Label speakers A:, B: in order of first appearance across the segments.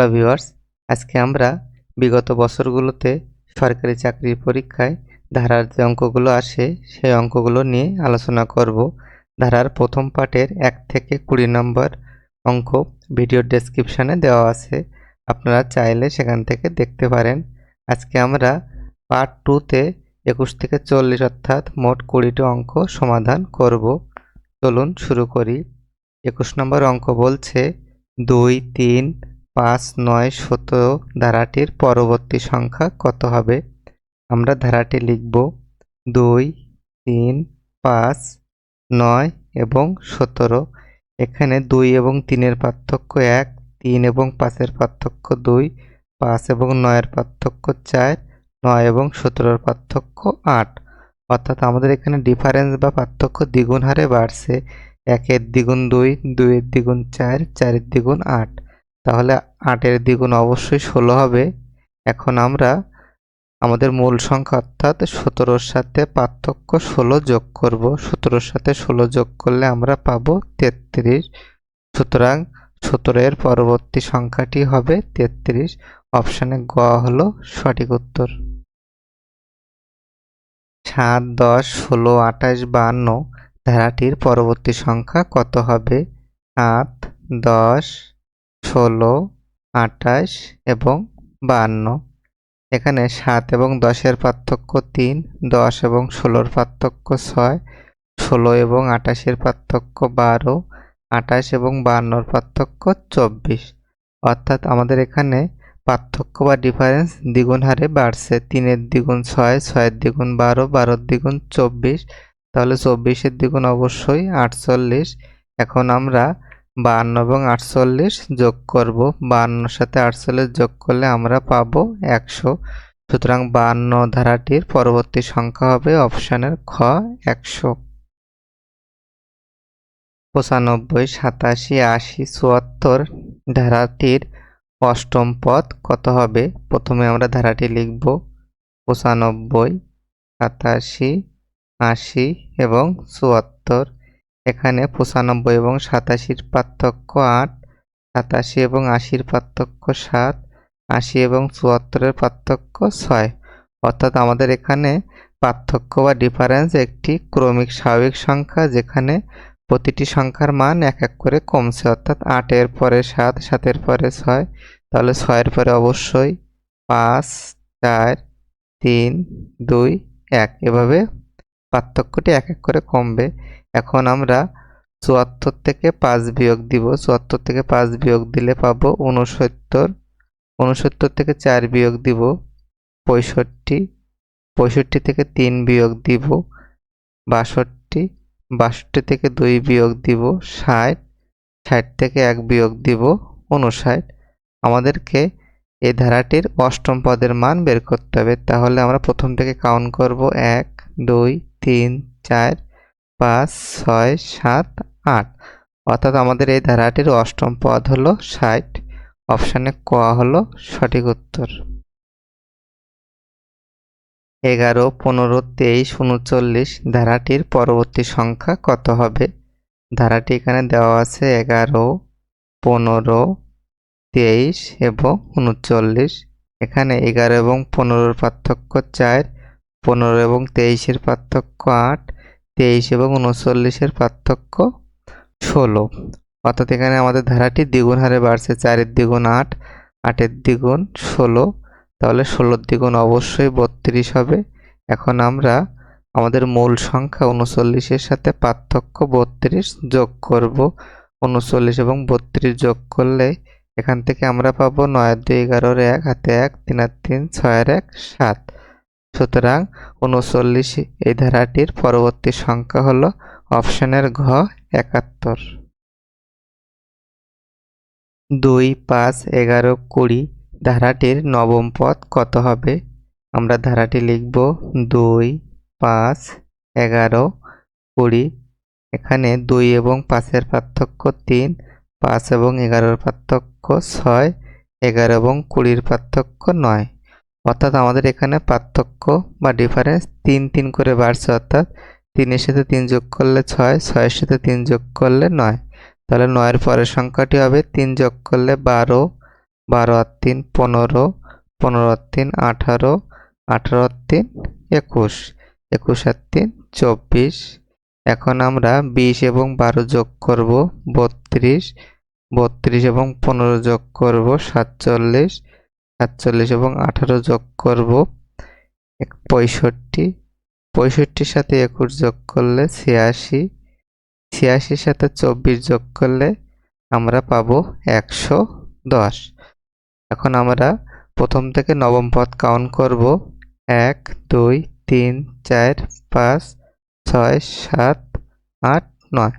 A: hello viewers আজকে আমরা বিগত বছরগুলোতে সরকারি চাকরির পরীক্ষায় ধারার যে অঙ্কগুলো আসে সেই অঙ্কগুলো নিয়ে আলোচনা করব ধারার প্রথম পার্টের এক থেকে কুড়ি নম্বর অঙ্ক ভিডিও ডেসক্রিপশানে দেওয়া আছে আপনারা চাইলে সেখান থেকে দেখতে পারেন আজকে আমরা পার্ট টুতে একুশ থেকে চল্লিশ অর্থাৎ মোট কুড়িটি অঙ্ক সমাধান করব চলুন শুরু করি একুশ নম্বর অঙ্ক বলছে দুই তিন পাঁচ নয় সতেরো ধারাটির পরবর্তী সংখ্যা কত হবে আমরা ধারাটি লিখব দুই তিন পাঁচ নয় এবং সতেরো এখানে দুই এবং তিনের পার্থক্য এক তিন এবং পাঁচের পার্থক্য দুই পাঁচ এবং নয়ের পার্থক্য চার নয় এবং সতেরোর পার্থক্য আট অর্থাৎ আমাদের এখানে ডিফারেন্স বা পার্থক্য দ্বিগুণ হারে বাড়ছে একের দ্বিগুণ দুই দুইয়ের দ্বিগুণ চার চারের দ্বিগুণ আট তাহলে আটের দ্বিগুণ অবশ্যই ষোলো হবে এখন আমরা আমাদের মূল সংখ্যা অর্থাৎ সতেরোর সাথে পার্থক্য ষোলো যোগ করব সতেরোর সাথে ষোলো যোগ করলে আমরা পাব তেত্রিশ সুতরাং সতেরোর পরবর্তী সংখ্যাটি হবে তেত্রিশ অপশানে গ হল সঠিক উত্তর সাত দশ ষোলো আঠাশ বান্ন ধারাটির পরবর্তী সংখ্যা কত হবে সাত দশ ষোলো আটাশ এবং বাহান্ন এখানে সাত এবং দশের পার্থক্য তিন দশ এবং ষোলোর পার্থক্য ছয় ষোলো এবং আটাশের পার্থক্য বারো আটাশ এবং বাহান্নর পার্থক্য চব্বিশ অর্থাৎ আমাদের এখানে পার্থক্য বা ডিফারেন্স দ্বিগুণ হারে বাড়ছে তিনের দ্বিগুণ ছয় ছয়ের দ্বিগুণ বারো বারোর দ্বিগুণ চব্বিশ তাহলে চব্বিশের দ্বিগুণ অবশ্যই আটচল্লিশ এখন আমরা বাহান্ন এবং আটচল্লিশ যোগ করব বাহান্নর সাথে আটচল্লিশ যোগ করলে আমরা পাব একশো সুতরাং বান্ন ধারাটির পরবর্তী সংখ্যা হবে অপশানের খ একশো পঁচানব্বই সাতাশি আশি চুয়াত্তর ধারাটির অষ্টম পথ কত হবে প্রথমে আমরা ধারাটি লিখব পঁচানব্বই সাতাশি আশি এবং চুয়াত্তর এখানে পঁচানব্বই এবং সাতাশির পার্থক্য আট সাতাশি এবং আশির পার্থক্য সাত আশি এবং চুয়াত্তরের পার্থক্য ছয় অর্থাৎ আমাদের এখানে পার্থক্য বা ডিফারেন্স একটি ক্রমিক স্বাভাবিক সংখ্যা যেখানে প্রতিটি সংখ্যার মান এক এক করে কমছে অর্থাৎ আটের পরে সাত সাতের পরে ছয় তাহলে ছয়ের পরে অবশ্যই পাঁচ চার তিন দুই এক এভাবে পার্থক্যটি এক এক করে কমবে এখন আমরা চুয়াত্তর থেকে পাঁচ বিয়োগ দিব চুয়াত্তর থেকে পাঁচ বিয়োগ দিলে পাবো উনসত্তর উনসত্তর থেকে চার বিয়োগ দিব পঁয়ষট্টি পঁয়ষট্টি থেকে তিন বিয়োগ দিব বাষট্টি বাষট্টি থেকে দুই বিয়োগ দিব ষাট ষাট থেকে এক বিয়োগ দিব উনষাট আমাদেরকে এই ধারাটির অষ্টম পদের মান বের করতে হবে তাহলে আমরা প্রথম থেকে কাউন্ট করব এক দুই তিন চার পাঁচ ছয় সাত আট অর্থাৎ আমাদের এই ধারাটির অষ্টম পদ হলো ষাট অপশানে ক হল সঠিক উত্তর এগারো পনেরো তেইশ উনচল্লিশ ধারাটির পরবর্তী সংখ্যা কত হবে ধারাটি এখানে দেওয়া আছে এগারো পনেরো তেইশ এবং উনচল্লিশ এখানে এগারো এবং পনেরোর পার্থক্য চার পনেরো এবং তেইশের পার্থক্য আট তেইশ এবং উনচল্লিশের পার্থক্য ষোলো অর্থাৎ এখানে আমাদের ধারাটি দ্বিগুণ হারে বাড়ছে চারের দ্বিগুণ আট আটের দ্বিগুণ ষোলো তাহলে ষোলোর দ্বিগুণ অবশ্যই বত্রিশ হবে এখন আমরা আমাদের মূল সংখ্যা উনচল্লিশের সাথে পার্থক্য বত্রিশ যোগ করব উনচল্লিশ এবং বত্রিশ যোগ করলে এখান থেকে আমরা পাবো নয় দুই এগারোর এক হাতে এক তিন আর তিন ছয়ের এক সাত সুতরাং উনচল্লিশ এই ধারাটির পরবর্তী সংখ্যা হল অপশনের ঘ একাত্তর দুই পাঁচ এগারো কুড়ি ধারাটির নবম পদ কত হবে আমরা ধারাটি লিখব দুই পাঁচ এগারো কুড়ি এখানে দুই এবং পাঁচের পার্থক্য তিন পাঁচ এবং এগারোর পার্থক্য ছয় এগারো এবং কুড়ির পার্থক্য নয় অর্থাৎ আমাদের এখানে পার্থক্য বা ডিফারেন্স তিন তিন করে বাড়ছে অর্থাৎ তিনের সাথে তিন যোগ করলে ছয় ছয়ের সাথে তিন যোগ করলে নয় তাহলে নয়ের পরের সংখ্যাটি হবে তিন যোগ করলে বারো বারো আর তিন পনেরো পনেরো আর তিন আঠারো আঠারো আর তিন একুশ একুশ আর তিন চব্বিশ এখন আমরা বিশ এবং বারো যোগ করব বত্রিশ বত্রিশ এবং পনেরো যোগ করব সাতচল্লিশ সাতচল্লিশ এবং আঠারো যোগ করব পঁয়ষট্টি পঁয়ষট্টির সাথে একুশ যোগ করলে ছিয়াশি ছিয়াশির সাথে চব্বিশ যোগ করলে আমরা পাবো একশো দশ এখন আমরা প্রথম থেকে নবম পথ কাউন্ট করব এক দুই তিন চার পাঁচ ছয় সাত আট নয়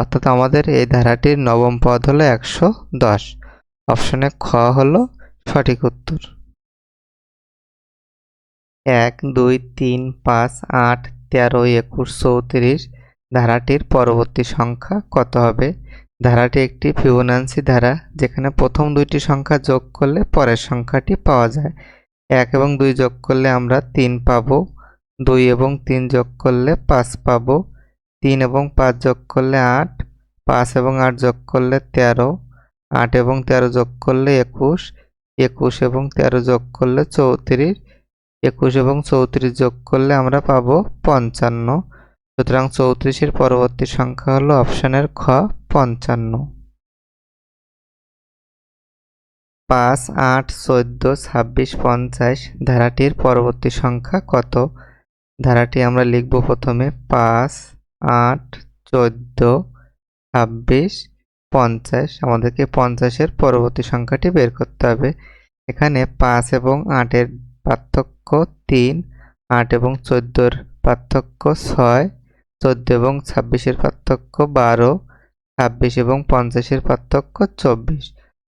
A: অর্থাৎ আমাদের এই ধারাটির নবম পদ হলো একশো দশ অপশনে খ হলো সঠিক উত্তর এক দুই তিন পাঁচ আট তেরো একুশ চৌত্রিশ ধারাটির পরবর্তী সংখ্যা কত হবে ধারাটি একটি ফিবোনান্সি ধারা যেখানে প্রথম দুইটি সংখ্যা যোগ করলে পরের সংখ্যাটি পাওয়া যায় এক এবং দুই যোগ করলে আমরা তিন পাব দুই এবং তিন যোগ করলে পাঁচ পাব তিন এবং পাঁচ যোগ করলে আট পাঁচ এবং আট যোগ করলে তেরো আট এবং তেরো যোগ করলে একুশ একুশ এবং তেরো যোগ করলে চৌত্রিশ একুশ এবং চৌত্রিশ যোগ করলে আমরা পাব পঞ্চান্ন সুতরাং চৌত্রিশের পরবর্তী সংখ্যা হলো অপশানের খ পঞ্চান্ন পাঁচ আট চোদ্দো ছাব্বিশ পঞ্চাশ ধারাটির পরবর্তী সংখ্যা কত ধারাটি আমরা লিখব প্রথমে পাঁচ আট চোদ্দো ছাব্বিশ পঞ্চাশ আমাদেরকে পঞ্চাশের পরবর্তী সংখ্যাটি বের করতে হবে এখানে পাঁচ এবং আটের পার্থক্য তিন আট এবং চোদ্দোর পার্থক্য ছয় চোদ্দ এবং ছাব্বিশের পার্থক্য বারো ছাব্বিশ এবং পঞ্চাশের পার্থক্য চব্বিশ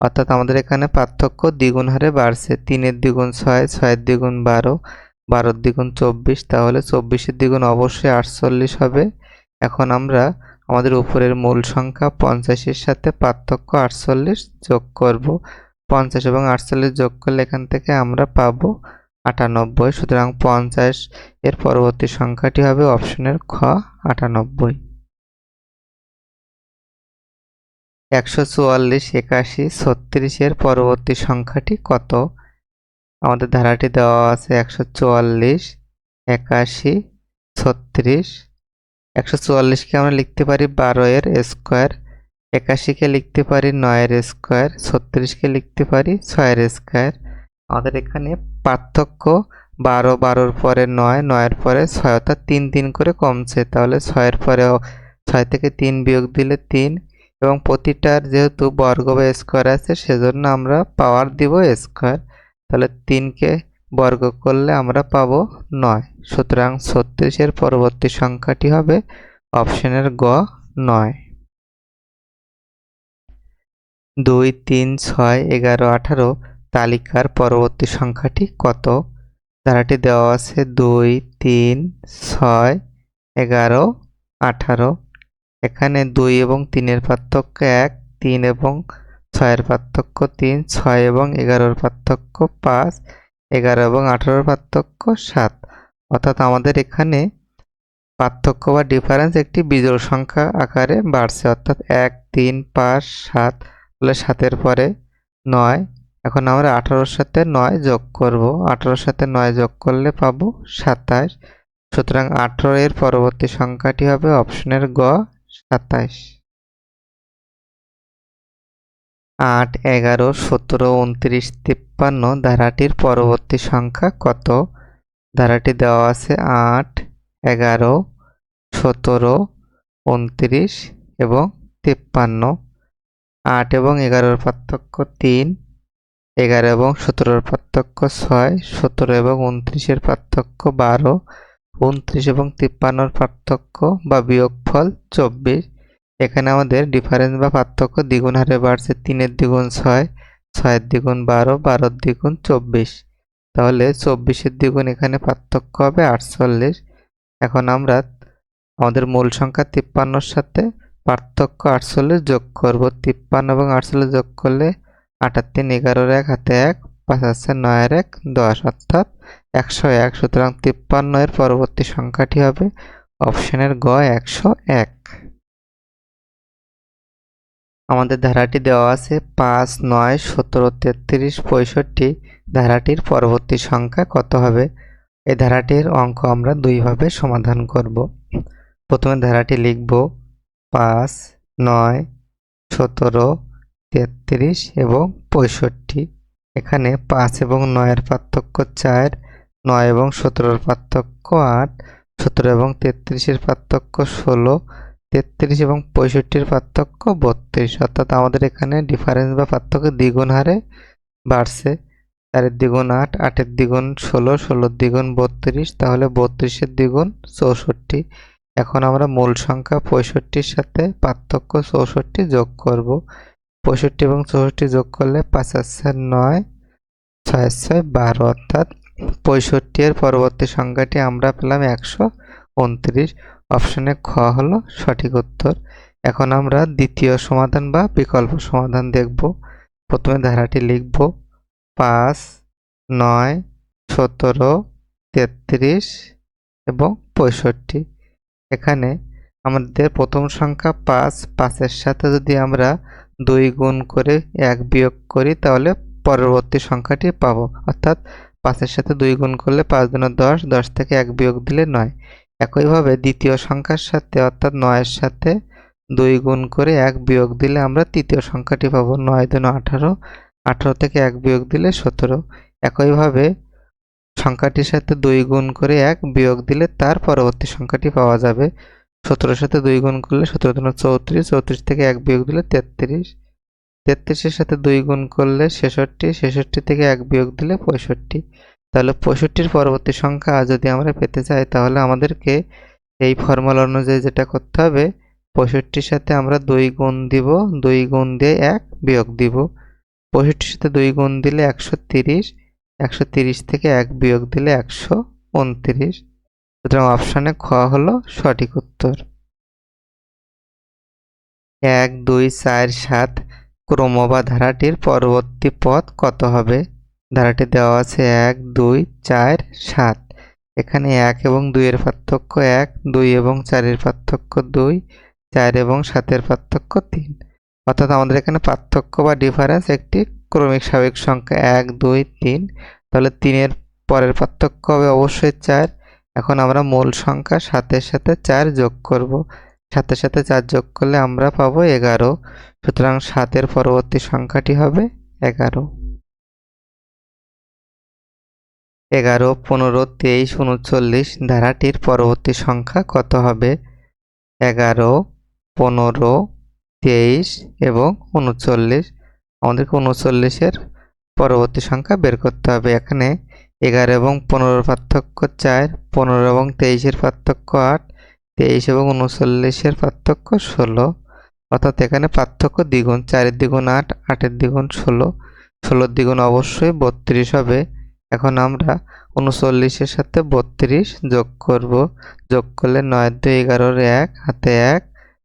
A: অর্থাৎ আমাদের এখানে পার্থক্য দ্বিগুণ হারে বাড়ছে তিনের দ্বিগুণ ছয় ছয়ের দ্বিগুণ বারো বারোর দ্বিগুণ চব্বিশ তাহলে চব্বিশের দ্বিগুণ অবশ্যই আটচল্লিশ হবে এখন আমরা আমাদের উপরের মূল সংখ্যা পঞ্চাশের সাথে পার্থক্য আটচল্লিশ যোগ করব পঞ্চাশ এবং আটচল্লিশ যোগ করলে এখান থেকে আমরা পাব আটানব্বই সুতরাং পঞ্চাশ এর পরবর্তী সংখ্যাটি হবে অপশনের খ আটানব্বই একশো চুয়াল্লিশ একাশি ছত্রিশের পরবর্তী সংখ্যাটি কত আমাদের ধারাটি দেওয়া আছে একশো চুয়াল্লিশ একাশি ছত্রিশ একশো চুয়াল্লিশকে আমরা লিখতে পারি বারো এর স্কোয়ার একাশিকে লিখতে পারি নয়ের স্কোয়ার ছত্রিশকে লিখতে পারি ছয়ের স্কোয়ার আমাদের এখানে পার্থক্য বারো বারোর পরে নয় নয়ের পরে ছয় অর্থাৎ তিন তিন করে কমছে তাহলে ছয়ের পরে ছয় থেকে তিন বিয়োগ দিলে তিন এবং প্রতিটার যেহেতু বর্গ বা স্কোয়ার আছে সেজন্য আমরা পাওয়ার দিব স্কোয়ার তাহলে তিনকে বর্গ করলে আমরা পাব নয় সুতরাং ছত্রিশের পরবর্তী সংখ্যাটি হবে অপশনের গ নয় দুই তিন ছয় এগারো আঠারো তালিকার পরবর্তী সংখ্যাটি কত ধারাটি দেওয়া আছে দুই তিন ছয় এগারো আঠারো এখানে দুই এবং তিনের পার্থক্য এক তিন এবং ছয়ের পার্থক্য তিন ছয় এবং এগারোর পার্থক্য পাঁচ এগারো এবং আঠারোর পার্থক্য সাত অর্থাৎ আমাদের এখানে পার্থক্য বা ডিফারেন্স একটি বিজোড় সংখ্যা আকারে বাড়ছে অর্থাৎ এক তিন পাঁচ সাত তাহলে সাতের পরে নয় এখন আমরা আঠারোর সাথে নয় যোগ করব আঠারোর সাথে নয় যোগ করলে পাব সাতাশ সুতরাং আঠারো এর পরবর্তী সংখ্যাটি হবে অপশনের গ সাতাশ আট এগারো সতেরো উনত্রিশ তিপ্পান্ন ধারাটির পরবর্তী সংখ্যা কত ধারাটি দেওয়া আছে আট এগারো সতেরো উনত্রিশ এবং তিপ্পান্ন আট এবং এগারোর পার্থক্য তিন এগারো এবং সতেরোর পার্থক্য ছয় সতেরো এবং উনত্রিশের পার্থক্য বারো উনত্রিশ এবং তিপ্পান্নর পার্থক্য বা বিয়োগফল চব্বিশ এখানে আমাদের ডিফারেন্স বা পার্থক্য দ্বিগুণ হারে বাড়ছে তিনের দ্বিগুণ ছয় ছয়ের দ্বিগুণ বারো বারোর দ্বিগুণ চব্বিশ তাহলে চব্বিশের দ্বিগুণ এখানে পার্থক্য হবে আটচল্লিশ এখন আমরা আমাদের মূল সংখ্যা তিপ্পান্নর সাথে পার্থক্য আটচল্লিশ যোগ করব তিপ্পান্ন এবং আটচল্লিশ যোগ করলে আটাত্তিন এগারোর এক হাতে এক পাঁচ পাঁচাশে নয়ের এক দশ অর্থাৎ একশো এক সুতরাং তিপ্পান্ন এর পরবর্তী সংখ্যাটি হবে অপশানের গ একশো এক আমাদের ধারাটি দেওয়া আছে পাঁচ নয় সতেরো তেত্রিশ পঁয়ষট্টি ধারাটির পরবর্তী সংখ্যা কত হবে এই ধারাটির অঙ্ক আমরা দুইভাবে সমাধান করব প্রথমে ধারাটি লিখব পাঁচ নয় সতেরো তেত্রিশ এবং পঁয়ষট্টি এখানে পাঁচ এবং নয়ের পার্থক্য চার নয় এবং সতেরোর পার্থক্য আট সতেরো এবং তেত্রিশের পার্থক্য ষোলো তেত্রিশ এবং পঁয়ষট্টির পার্থক্য বত্রিশ অর্থাৎ আমাদের এখানে ডিফারেন্স বা পার্থক্য দ্বিগুণ হারে বাড়ছে চারের দ্বিগুণ আট আটের দ্বিগুণ ষোলো ষোলোর দ্বিগুণ বত্রিশ তাহলে বত্রিশের দ্বিগুণ চৌষট্টি এখন আমরা মূল সংখ্যা পঁয়ষট্টির সাথে পার্থক্য চৌষট্টি যোগ করব পঁয়ষট্টি এবং চৌষট্টি যোগ করলে পাঁচ পাঁচাশ নয় ছয় ছয় বারো অর্থাৎ পঁয়ষট্টি এর পরবর্তী সংখ্যাটি আমরা পেলাম একশো উনত্রিশ অপশানে খ হলো সঠিক উত্তর এখন আমরা দ্বিতীয় সমাধান বা বিকল্প সমাধান দেখব প্রথমে ধারাটি লিখব পাঁচ নয় সতেরো তেত্রিশ এবং পঁয়ষট্টি এখানে আমাদের প্রথম সংখ্যা পাঁচ পাঁচের সাথে যদি আমরা দুই গুণ করে এক বিয়োগ করি তাহলে পরবর্তী সংখ্যাটি পাব অর্থাৎ পাঁচের সাথে দুই গুণ করলে পাঁচ দিনের দশ দশ থেকে এক বিয়োগ দিলে নয় একইভাবে দ্বিতীয় সংখ্যার সাথে অর্থাৎ নয়ের সাথে দুই গুণ করে এক বিয়োগ দিলে আমরা তৃতীয় সংখ্যাটি পাব নয় দুনো আঠারো আঠারো থেকে এক বিয়োগ দিলে সতেরো একইভাবে সংখ্যাটির সাথে দুই গুণ করে এক বিয়োগ দিলে তার পরবর্তী সংখ্যাটি পাওয়া যাবে সতেরোর সাথে দুই গুণ করলে সতেরো দুনো চৌত্রিশ চৌত্রিশ থেকে এক বিয়োগ দিলে তেত্রিশ তেত্রিশের সাথে দুই গুণ করলে ছেষট্টি ছেষট্টি থেকে এক বিয়োগ দিলে পঁয়ষট্টি তাহলে পঁয়ষট্টির পরবর্তী সংখ্যা যদি আমরা পেতে চাই তাহলে আমাদেরকে এই ফর্মুলা অনুযায়ী যেটা করতে হবে পঁয়ষট্টির সাথে আমরা দুই গুণ দিব দুই গুণ দিয়ে এক বিয়োগ দিব পঁয়ষট্টির সাথে দুই গুণ দিলে একশো তিরিশ একশো তিরিশ থেকে এক বিয়োগ দিলে একশো উনত্রিশ সুতরাং অপশানে খ হলো সঠিক উত্তর এক দুই চার সাত ক্রমবা বা ধারাটির পরবর্তী পথ কত হবে ধারাটি দেওয়া আছে এক দুই চার সাত এখানে এক এবং দুইয়ের পার্থক্য এক দুই এবং চারের পার্থক্য দুই চার এবং সাতের পার্থক্য তিন অর্থাৎ আমাদের এখানে পার্থক্য বা ডিফারেন্স একটি ক্রমিক স্বাভাবিক সংখ্যা এক দুই তিন তাহলে তিনের পরের পার্থক্য হবে অবশ্যই চার এখন আমরা মূল সংখ্যা সাতের সাথে চার যোগ করব সাথে সাথে চার যোগ করলে আমরা পাবো এগারো সুতরাং সাতের পরবর্তী সংখ্যাটি হবে এগারো এগারো পনেরো তেইশ উনচল্লিশ ধারাটির পরবর্তী সংখ্যা কত হবে এগারো পনেরো তেইশ এবং উনচল্লিশ আমাদেরকে উনচল্লিশের পরবর্তী সংখ্যা বের করতে হবে এখানে এগারো এবং পনেরোর পার্থক্য চার পনেরো এবং তেইশের পার্থক্য আট তেইশ এবং উনচল্লিশের পার্থক্য ষোলো অর্থাৎ এখানে পার্থক্য দ্বিগুণ চারের দ্বিগুণ আট আটের দ্বিগুণ ষোলো ষোলোর দ্বিগুণ অবশ্যই বত্রিশ হবে এখন আমরা উনচল্লিশের সাথে বত্রিশ যোগ করব যোগ করলে নয় দুই এগারোর এক হাতে এক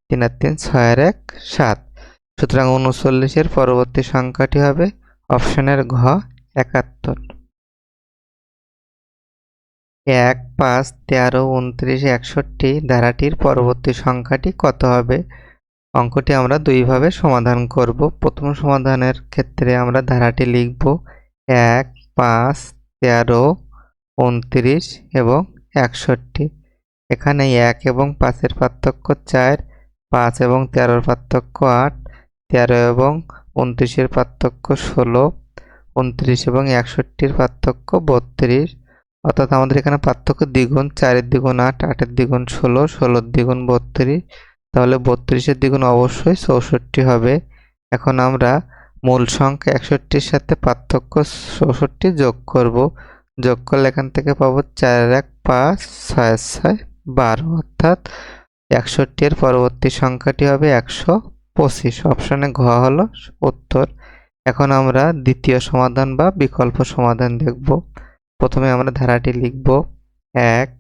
A: তিন আর তিন ছয়ের এক সাত সুতরাং উনচল্লিশের পরবর্তী সংখ্যাটি হবে অপশনের ঘ একাত্তর এক পাঁচ তেরো উনত্রিশ একষট্টি ধারাটির পরবর্তী সংখ্যাটি কত হবে অঙ্কটি আমরা দুইভাবে সমাধান করব প্রথম সমাধানের ক্ষেত্রে আমরা ধারাটি লিখব এক পাঁচ তেরো উনত্রিশ এবং একষট্টি এখানে এক এবং পাঁচের পার্থক্য চার পাঁচ এবং তেরোর পার্থক্য আট তেরো এবং উনত্রিশের পার্থক্য ষোলো উনত্রিশ এবং একষট্টির পার্থক্য বত্রিশ অর্থাৎ আমাদের এখানে পার্থক্য দ্বিগুণ চারের দ্বিগুণ আট আটের দ্বিগুণ ষোলো ষোলোর দ্বিগুণ বত্রিশ তাহলে বত্রিশের দ্বিগুণ অবশ্যই চৌষট্টি হবে এখন আমরা মূল সংখ্যা একষট্টির সাথে পার্থক্য চৌষট্টি যোগ করব যোগ করলে এখান থেকে পাবো চার এক পাঁচ ছয় ছয় বারো অর্থাৎ একষট্টি এর পরবর্তী সংখ্যাটি হবে একশো পঁচিশ অপশানে ঘ হল উত্তর এখন আমরা দ্বিতীয় সমাধান বা বিকল্প সমাধান দেখব প্রথমে আমরা ধারাটি লিখব এক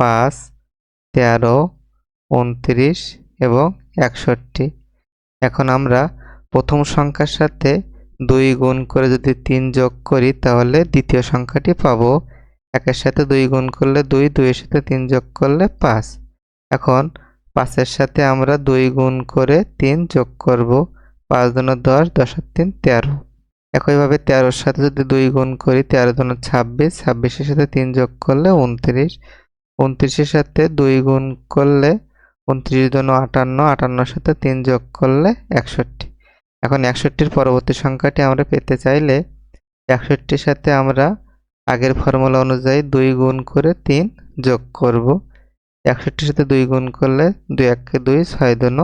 A: পাঁচ তেরো উনত্রিশ এবং একষট্টি এখন আমরা প্রথম সংখ্যার সাথে দুই গুণ করে যদি তিন যোগ করি তাহলে দ্বিতীয় সংখ্যাটি পাব একের সাথে দুই গুণ করলে দুই দুইয়ের সাথে তিন যোগ করলে পাঁচ এখন পাঁচের সাথে আমরা দুই গুণ করে তিন যোগ করব পাঁচ দোনো দশ দশ আর তিন তেরো একইভাবে তেরোর সাথে যদি দুই গুণ করি তেরো দোনো ছাব্বিশ ছাব্বিশের সাথে তিন যোগ করলে উনত্রিশ উনত্রিশের সাথে দুই গুণ করলে উনত্রিশ দোনো আটান্ন আটান্নর সাথে তিন যোগ করলে একষট্টি এখন একষট্টির পরবর্তী সংখ্যাটি আমরা পেতে চাইলে একষট্টির সাথে আমরা আগের ফর্মুলা অনুযায়ী দুই গুণ করে তিন যোগ করব একষট্টির সাথে দুই গুণ করলে দুই এককে দুই ছয় দুন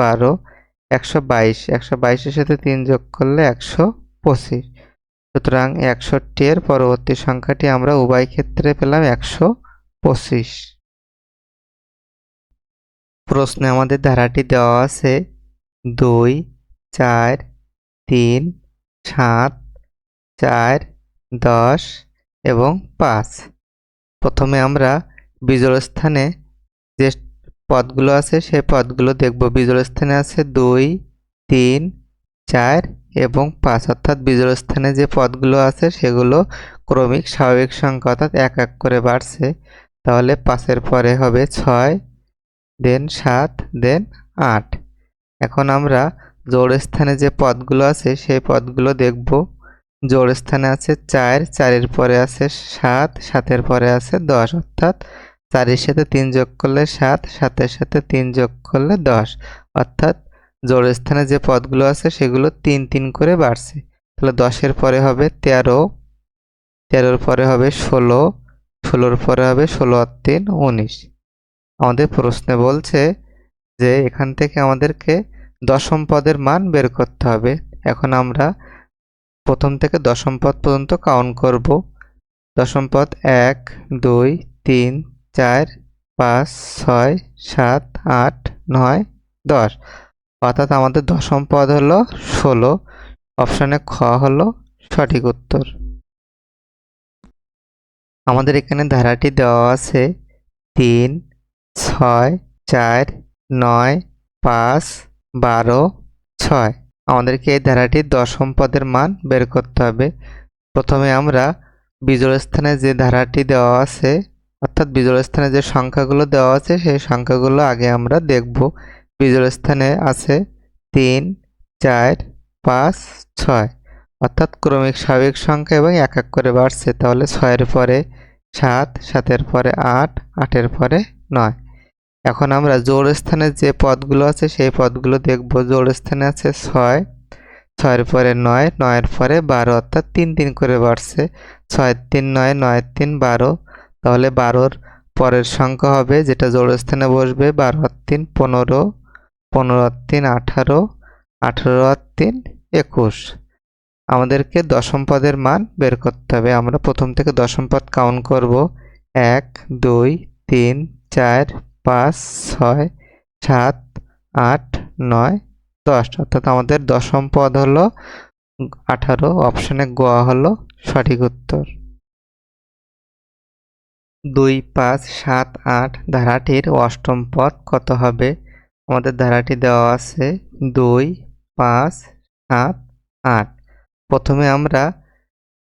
A: বারো একশো বাইশ একশো বাইশের সাথে তিন যোগ করলে একশো পঁচিশ সুতরাং একষট্টি এর পরবর্তী সংখ্যাটি আমরা উভয় ক্ষেত্রে পেলাম একশো পঁচিশ প্রশ্নে আমাদের ধারাটি দেওয়া আছে দুই চার তিন সাত চার দশ এবং পাঁচ প্রথমে আমরা বিজোড় স্থানে যে পদগুলো আছে সেই পদগুলো দেখব বিজোড় স্থানে আছে দুই তিন চার এবং পাঁচ অর্থাৎ বিজোড় স্থানে যে পদগুলো আছে সেগুলো ক্রমিক স্বাভাবিক সংখ্যা অর্থাৎ এক এক করে বাড়ছে তাহলে পাঁচের পরে হবে ছয় দেন সাত দেন আট এখন আমরা জোড়স্থানে যে পদগুলো আছে সেই পদগুলো দেখব জোড়স্থানে আছে চার চারের পরে আছে সাত সাতের পরে আছে দশ অর্থাৎ চারের সাথে তিন যোগ করলে সাত সাতের সাথে তিন যোগ করলে দশ অর্থাৎ স্থানে যে পদগুলো আছে সেগুলো তিন তিন করে বাড়ছে তাহলে দশের পরে হবে তেরো তেরোর পরে হবে ষোলো ষোলোর পরে হবে ষোলো আর তিন উনিশ আমাদের প্রশ্নে বলছে যে এখান থেকে আমাদেরকে দশম পদের মান বের করতে হবে এখন আমরা প্রথম থেকে দশম পদ পর্যন্ত কাউন্ট করব দশম পদ এক দুই তিন চার পাঁচ ছয় সাত আট নয় দশ অর্থাৎ আমাদের দশম পদ হলো ষোলো অপশানে খ হলো সঠিক উত্তর আমাদের এখানে ধারাটি দেওয়া আছে তিন ছয় চার নয় পাঁচ বারো ছয় আমাদেরকে এই ধারাটির দশম পদের মান বের করতে হবে প্রথমে আমরা বিজোড় স্থানে যে ধারাটি দেওয়া আছে অর্থাৎ বিজোড় স্থানে যে সংখ্যাগুলো দেওয়া আছে সেই সংখ্যাগুলো আগে আমরা দেখব বিজোড় স্থানে আছে তিন চার পাঁচ ছয় অর্থাৎ ক্রমিক স্বাভাবিক সংখ্যা এবং এক এক করে বাড়ছে তাহলে ছয়ের পরে সাত সাতের পরে আট আটের পরে নয় এখন আমরা জোর স্থানের যে পদগুলো আছে সেই পদগুলো দেখব জোর স্থানে আছে ছয় ছয়ের পরে নয় নয়ের পরে বারো অর্থাৎ তিন তিন করে বাড়ছে ছয় তিন নয় নয় তিন বারো তাহলে বারোর পরের সংখ্যা হবে যেটা জোর স্থানে বসবে বারো তিন পনেরো পনেরো আর তিন আঠারো আঠারো তিন একুশ আমাদেরকে দশম পদের মান বের করতে হবে আমরা প্রথম থেকে দশম পদ কাউন্ট করব এক দুই তিন চার পাঁচ ছয় সাত আট নয় দশ অর্থাৎ আমাদের দশম পদ হলো আঠারো অপশানে গোয়া হলো সঠিক উত্তর দুই পাঁচ সাত আট ধারাটির অষ্টম পদ কত হবে আমাদের ধারাটি দেওয়া আছে দুই পাঁচ সাত আট প্রথমে আমরা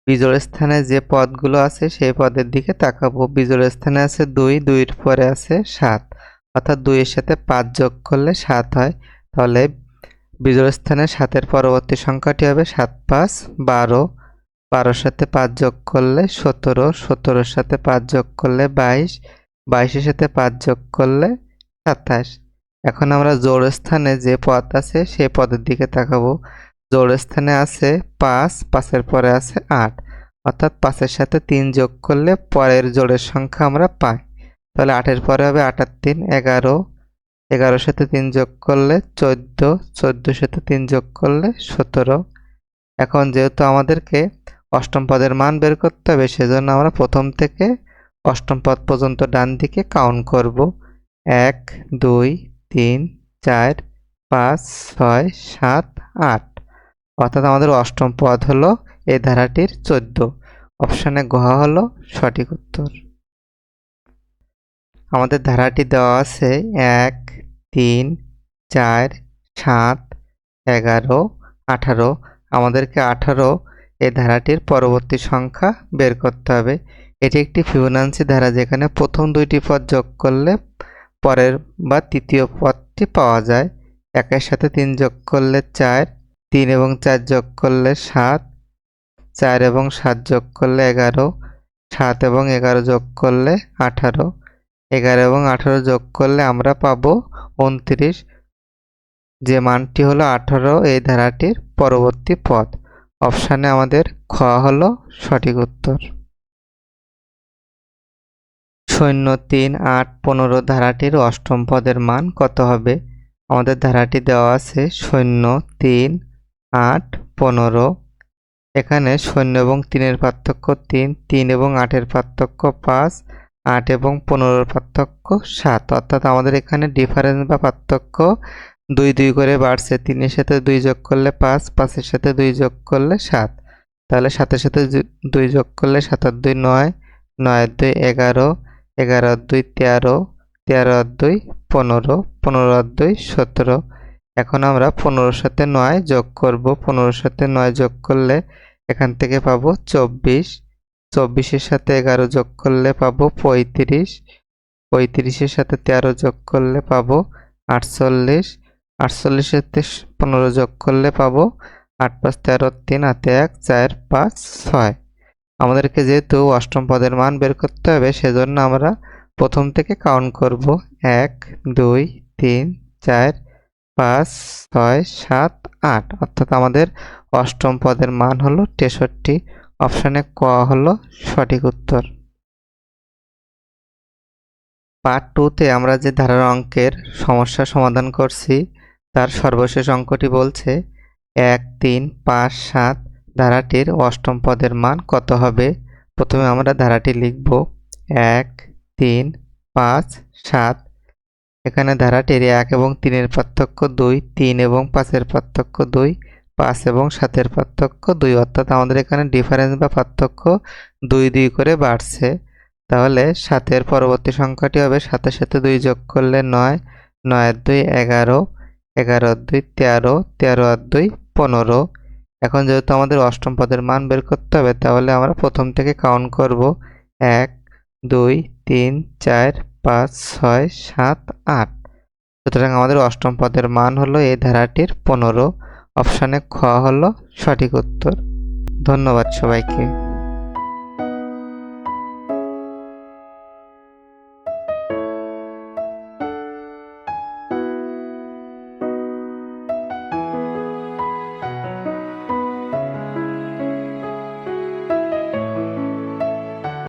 A: বিজোড় স্থানে যে পদগুলো আছে সেই পদের দিকে তাকাবো বিজোড় স্থানে আছে দুই দুইয়ের পরে আছে সাত অর্থাৎ দুইয়ের সাথে পাঁচ যোগ করলে সাত হয় তাহলে বিজোড় স্থানে সাতের পরবর্তী সংখ্যাটি হবে সাত পাঁচ বারো বারোর সাথে পাঁচ যোগ করলে সতেরো সতেরোর সাথে পাঁচ যোগ করলে বাইশ বাইশের সাথে পাঁচ যোগ করলে সাতাশ এখন আমরা জোড় স্থানে যে পদ আছে সেই পদের দিকে তাকাবো জোর স্থানে আছে পাঁচ পাঁচের পরে আছে আট অর্থাৎ পাঁচের সাথে তিন যোগ করলে পরের জোড়ের সংখ্যা আমরা পাই তাহলে আটের পরে হবে আটার তিন এগারো এগারোর সাথে তিন যোগ করলে চোদ্দ চোদ্দোর সাথে তিন যোগ করলে সতেরো এখন যেহেতু আমাদেরকে অষ্টম পদের মান বের করতে হবে সেজন্য আমরা প্রথম থেকে অষ্টম পদ পর্যন্ত ডান দিকে কাউন্ট করব এক দুই তিন চার পাঁচ ছয় সাত আট অর্থাৎ আমাদের অষ্টম পদ হলো এই ধারাটির চোদ্দ অপশানে গহ হলো সঠিক উত্তর আমাদের ধারাটি দেওয়া আছে এক তিন চার সাত এগারো আঠারো আমাদেরকে আঠারো এই ধারাটির পরবর্তী সংখ্যা বের করতে হবে এটি একটি ফিউনান্সি ধারা যেখানে প্রথম দুইটি পদ যোগ করলে পরের বা তৃতীয় পদটি পাওয়া যায় একের সাথে তিন যোগ করলে চার তিন এবং চার যোগ করলে সাত চার এবং সাত যোগ করলে এগারো সাত এবং এগারো যোগ করলে আঠারো এগারো এবং আঠারো যোগ করলে আমরা পাবো উনত্রিশ যে মানটি হলো আঠারো এই ধারাটির পরবর্তী পদ অপশানে আমাদের খ হল সঠিক উত্তর শূন্য তিন আট পনেরো ধারাটির অষ্টম পদের মান কত হবে আমাদের ধারাটি দেওয়া আছে শূন্য তিন আট পনেরো এখানে শূন্য এবং তিনের পার্থক্য তিন তিন এবং আটের পার্থক্য পাঁচ আট এবং পনেরোর পার্থক্য সাত অর্থাৎ আমাদের এখানে ডিফারেন্স বা পার্থক্য দুই দুই করে বাড়ছে তিনের সাথে দুই যোগ করলে পাঁচ পাঁচের সাথে দুই যোগ করলে সাত তাহলে সাতের সাথে দুই যোগ করলে সাতার দুই নয় নয়ের দুই এগারো এগারোর দুই তেরো তেরোর দুই পনেরো পনেরোর দুই সতেরো এখন আমরা পনেরোর সাথে নয় যোগ করব পনেরোর সাথে নয় যোগ করলে এখান থেকে পাবো চব্বিশ চব্বিশের সাথে এগারো যোগ করলে পাবো পঁয়ত্রিশ পঁয়ত্রিশের সাথে তেরো যোগ করলে পাবো আটচল্লিশ আটচল্লিশের পনেরো যোগ করলে পাবো আট পাঁচ তেরো তিন হাতে এক চার পাঁচ ছয় আমাদেরকে যেহেতু অষ্টম পদের মান বের করতে হবে সেজন্য আমরা প্রথম থেকে কাউন্ট করব এক দুই তিন চার পাঁচ ছয় সাত আট অর্থাৎ আমাদের অষ্টম পদের মান হলো তেষট্টি অপশানে ক হলো সঠিক উত্তর পার্ট টুতে আমরা যে ধারার অঙ্কের সমস্যা সমাধান করছি তার সর্বশেষ অঙ্কটি বলছে এক তিন পাঁচ সাত ধারাটির অষ্টম পদের মান কত হবে প্রথমে আমরা ধারাটি লিখব এক তিন পাঁচ সাত এখানে ধারা টেরে এক এবং তিনের পার্থক্য দুই তিন এবং পাঁচের পার্থক্য দুই পাঁচ এবং সাতের পার্থক্য দুই অর্থাৎ আমাদের এখানে ডিফারেন্স বা পার্থক্য দুই দুই করে বাড়ছে তাহলে সাতের পরবর্তী সংখ্যাটি হবে সাতের সাথে দুই যোগ করলে নয় নয়ের দুই এগারো এগারো দুই তেরো তেরো আর দুই পনেরো এখন যেহেতু আমাদের অষ্টম পদের মান বের করতে হবে তাহলে আমরা প্রথম থেকে কাউন্ট করব এক দুই তিন চার পাঁচ ছয় সাত আট সুতরাং আমাদের অষ্টম পদের মান হলো এই ধারাটির পনেরো অপশানে খ হলো সঠিক উত্তর ধন্যবাদ সবাইকে